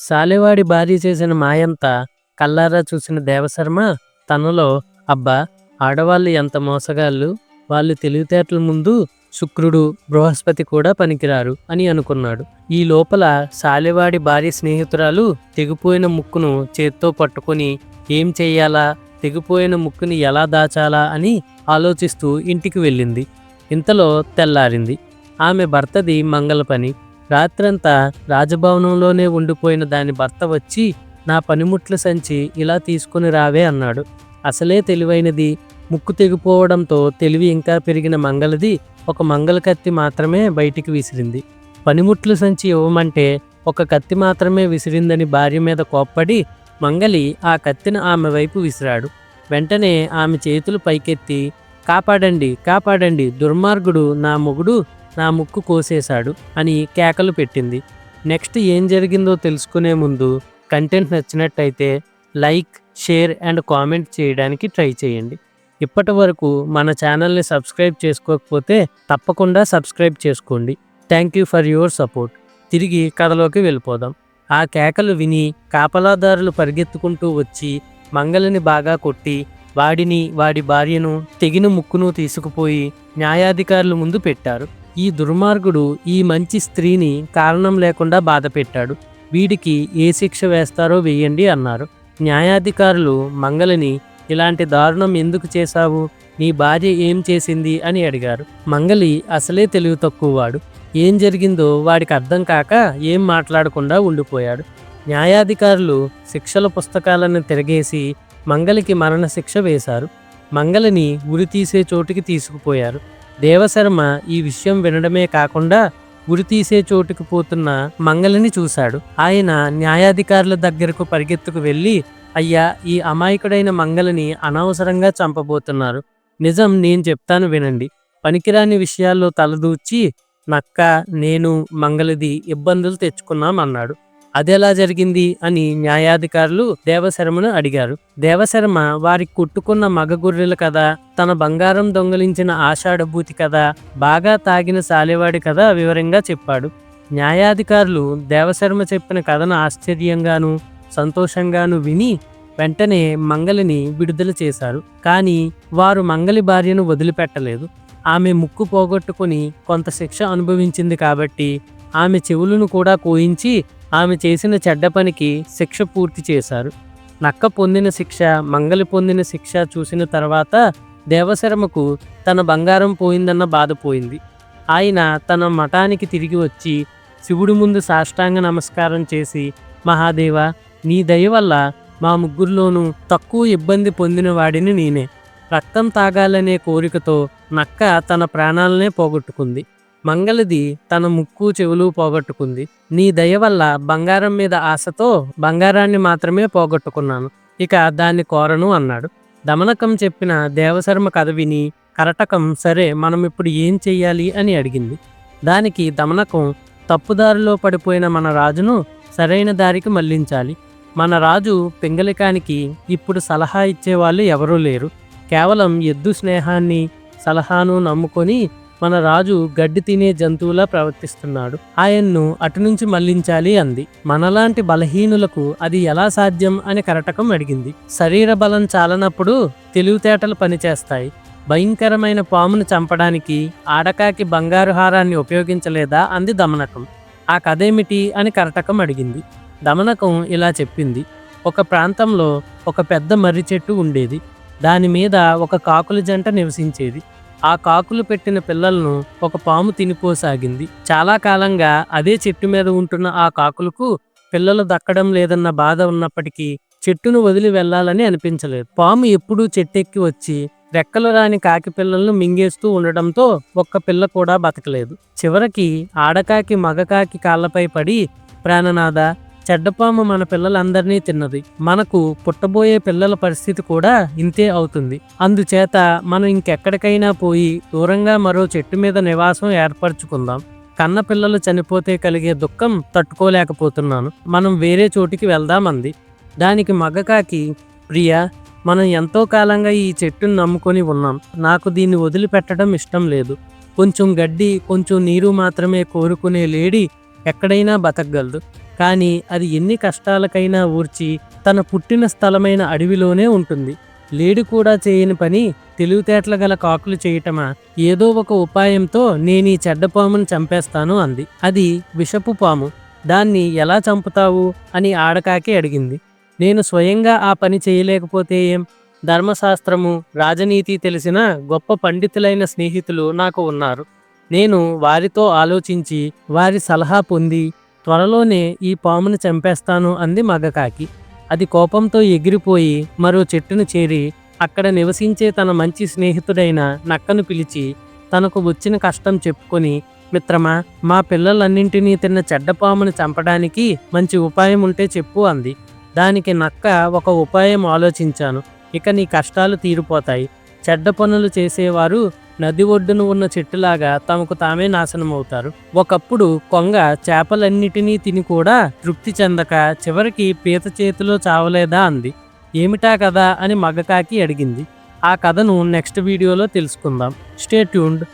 సాలెవాడి భార్య చేసిన మాయంతా కల్లారా చూసిన దేవశర్మ తనలో అబ్బా ఆడవాళ్ళు ఎంత మోసగాళ్ళు. వాళ్ళు తెలివితేటల ముందు శుక్రుడు బృహస్పతి కూడా పనికిరారు అని అనుకున్నాడు. ఈ లోపల సాలెవాడి భార్య స్నేహితురాలు తెగిపోయిన ముక్కును చేత్తో పట్టుకొని ఏం చెయ్యాలా? తెగిపోయిన ముక్కుని ఎలా దాచాలా? అని ఆలోచిస్తూ ఇంటికి వెళ్ళింది. ఇంతలో తెల్లారింది. ఆమె భర్తది మంగళ పని. రాత్రంతా రాజభవనంలోనే ఉండిపోయిన దాని భర్త వచ్చి నా పనిముట్ల సంచి ఇలా తీసుకుని రావే అన్నాడు. అసలే తెలివైనది. ముక్కు తెగిపోవడంతో తెలివి ఇంకా పెరిగిన మంగళది ఒక మంగళ కత్తి మాత్రమే బయటికి విసిరింది. పనిముట్ల సంచి ఇవ్వమంటే ఒక కత్తి మాత్రమే విసిరిందని భార్య మీద కోప్పడి మంగలి ఆ కత్తిని ఆమె వైపు విసిరాడు. వెంటనే ఆమె చేతులు పైకెత్తి కాపాడండి కాపాడండి దుర్మార్గుడు నా మొగుడు నా ముక్కు కోసేశాడు అని కేకలు పెట్టింది. నెక్స్ట్ ఏం జరిగిందో తెలుసుకునే ముందు కంటెంట్ నచ్చినట్టయితే లైక్ షేర్ అండ్ కామెంట్ చేయడానికి ట్రై చేయండి. ఇప్పటి వరకు మన ఛానల్ని సబ్స్క్రైబ్ చేసుకోకపోతే తప్పకుండా సబ్స్క్రైబ్ చేసుకోండి. Thank you for your support. తిరిగి కథలోకి వెళ్ళిపోదాం. ఆ కేకలు విని కాపలాదారులు పరిగెత్తుకుంటూ వచ్చి మంగళని బాగా కొట్టి వాడిని వాడి భార్యను తెగిన ముక్కును తీసుకుపోయి న్యాయాధికారుల ముందు పెట్టారు. ఈ దుర్మార్గుడు ఈ మంచి స్త్రీని కారణం లేకుండా బాధ పెట్టాడు వీడికి ఏ శిక్ష వేస్తారో వేయండి అన్నారు. న్యాయాధికారులు మంగళని ఇలాంటి దారుణం ఎందుకు చేశావు? నీ భార్య ఏం చేసింది? అని అడిగారు. మంగలి అసలే తెలివి తక్కువవాడు. ఏం జరిగిందో వాడికి అర్థం కాక ఏం మాట్లాడకుండా ఉండిపోయాడు. న్యాయాధికారులు శిక్షల పుస్తకాలను తిరగేసి మంగలికి మరణశిక్ష వేశారు. మంగళని ఉరి తీసే చోటుకి తీసుకుపోయారు. దేవశర్మ ఈ విషయం వినడమే కాకుండా ఉరి తీసే చోటుకు పోతున్న మంగలిని చూశాడు. ఆయన న్యాయాధికారుల దగ్గరకు పరిగెత్తుకు వెళ్ళి అయ్యా ఈ అమాయకుడైన మంగళని అనవసరంగా చంపబోతున్నారు. నిజం నేను చెప్తాను వినండి. పనికిరాని విషయాల్లో తలదూర్చి నక్క నేను మంగళది ఇబ్బందులు తెచ్చుకున్నాం అన్నాడు అదెలా జరిగింది అని న్యాయాధికారులు దేవశర్మను అడిగారు. దేవశర్మ వారి కుట్టుకున్న మగ గొర్రెలు కదా తన బంగారం దొంగలించిన ఆషాఢభూతి కదా బాగా తాగిన సాలెవాడి కదా వివరంగా చెప్పాడు. న్యాయాధికారులు దేవశర్మ చెప్పిన కథను ఆశ్చర్యంగాను సంతోషంగాను విని వెంటనే మంగలిని విడుదల చేశారు. కానీ వారు మంగలి భార్యను వదిలిపెట్టలేదు. ఆమె ముక్కు పోగొట్టుకుని కొంత శిక్ష అనుభవించింది కాబట్టి ఆమె చెవులను కూడా కోయించి ఆమె చేసిన చెడ్డ పనికి శిక్ష పూర్తి చేశారు. నక్క పొందిన శిక్ష మంగలి పొందిన శిక్ష చూసిన తర్వాత దేవశర్మకు తన బంగారం పోయిందన్న బాధ పోయింది. ఆయన తన మఠానికి తిరిగి వచ్చి శివుడి ముందు సాష్టాంగ నమస్కారం చేసి మహాదేవ నీ దయ వల్ల మా ముగ్గురిలోనూ తక్కువ ఇబ్బంది పొందిన వాడిని నేనే. రక్తం తాగాలనే కోరికతో నక్క తన ప్రాణాలనే పోగొట్టుకుంది. మంగళది తన ముక్కు చెవులు పోగొట్టుకుంది. నీ దయ వల్ల బంగారం మీద ఆశతో బంగారాన్ని మాత్రమే పోగొట్టుకున్నాను. ఇక దాన్ని కోరను అన్నాడు. దమనకం చెప్పిన దేవశర్మ కథ విని కరటకం సరే మనం ఇప్పుడు ఏం చెయ్యాలి అని అడిగింది. దానికి దమనకం తప్పుదారిలో పడిపోయిన మన రాజును సరైన దారికి మళ్ళించాలి. మన రాజు పింగళికానికి ఇప్పుడు సలహా ఇచ్చేవాళ్ళు ఎవరూ లేరు. కేవలం ఎద్దు స్నేహాన్ని సలహాను నమ్ముకొని మన రాజు గడ్డి తినే జంతువులా ప్రవర్తిస్తున్నాడు. ఆయన్ను అటు నుంచి మళ్ళించాలి అంది. మనలాంటి బలహీనులకు అది ఎలా సాధ్యం అని కరటకం అడిగింది. శరీర బలం చాలనప్పుడు తెలివితేటలు పనిచేస్తాయి. భయంకరమైన పామును చంపడానికి ఆడకాకి బంగారు హారాన్ని ఉపయోగించలేదా అంది దమనకం. ఆ కథేమిటి అని కరటకం అడిగింది. దమనకం ఇలా చెప్పింది. ఒక ప్రాంతంలో ఒక పెద్ద మర్రి చెట్టు ఉండేది. దాని మీద ఒక కాకుల జంట నివసించేది. ఆ కాకులు పెట్టిన పిల్లలను ఒక పాము తినిపోసాగింది. చాలా కాలంగా అదే చెట్టు మీద ఉంటున్న ఆ కాకులకు పిల్లలు దక్కడం లేదన్న బాధ ఉన్నప్పటికీ చెట్టును వదిలి వెళ్ళాలని అనిపించలేదు. పాము ఎప్పుడూ చెట్టెక్కి వచ్చి రెక్కలు రాని కాకి పిల్లలను మింగేస్తూ ఉండడంతో ఒక్క పిల్ల కూడా బతకలేదు. చివరికి ఆడకాకి మగకాకి కాళ్ళపై పడి ప్రాణనాథ చెడ్డపాము మన పిల్లలందరినీ తిన్నది. మనకు పుట్టబోయే పిల్లల పరిస్థితి కూడా ఇంతే అవుతుంది. అందుచేత మనం ఇంకెక్కడికైనా పోయి దూరంగా మరో చెట్టు మీద నివాసం ఏర్పరచుకుందాం. కన్న పిల్లలు చనిపోతే కలిగే దుఃఖం తట్టుకోలేకపోతున్నాను. మనం వేరే చోటికి వెళ్దామంది. దానికి మగకాకి ప్రియా మనం ఎంతో కాలంగా ఈ చెట్టును నమ్ముకొని ఉన్నాం. నాకు దీన్ని వదిలిపెట్టడం ఇష్టం లేదు. కొంచెం గడ్డి కొంచెం నీరు మాత్రమే కోరుకునే లేడీ ఎక్కడైనా బతకగలదు. కానీ అది ఎన్ని కష్టాలకైనా ఊర్చి తన పుట్టిన స్థలమైన అడవిలోనే ఉంటుంది. లేడి కూడా చేయని పని తెలివితేటల గల కాకులు చేయటమా? ఏదో ఒక ఉపాయంతో నేను ఈ చెడ్డ పామును చంపేస్తాను అంది. అది విషపు పాము. దాన్ని ఎలా చంపుతావు? అని ఆడకాకి అడిగింది. నేను స్వయంగా ఆ పని చేయలేకపోతే ఏం? ధర్మశాస్త్రము రాజనీతి తెలిసిన గొప్ప పండితులైన స్నేహితులు నాకు ఉన్నారు. నేను వారితో ఆలోచించి వారి సలహా పొంది త్వరలోనే ఈ పామును చంపేస్తాను అంది మగకాకి. అది కోపంతో ఎగిరిపోయి మరో చెట్టును చేరి అక్కడ నివసించే తన మంచి స్నేహితుడైన నక్కను పిలిచి తనకు వచ్చిన కష్టం చెప్పుకొని మిత్రమా మా పిల్లలన్నింటినీ తిన్న చెడ్డ పామును చంపడానికి మంచి ఉపాయం ఉంటే చెప్పు అంది. దానికి నక్క ఒక ఉపాయం ఆలోచించాను. ఇక నీ కష్టాలు తీరిపోతాయి. చెడ్డ పనులు చేసేవారు నది ఒడ్డున ఉన్న చెట్టులాగా తమకు తామే నాశనమవుతారు. ఒకప్పుడు కొంగ చేపలన్నిటినీ తిని కూడా తృప్తి చెందక చివరికి పీత చేతిలో చావలేదా అంది. ఏమిటా కదా అని మగకాకి అడిగింది. ఆ కథను నెక్స్ట్ వీడియోలో తెలుసుకుందాం. Stay tuned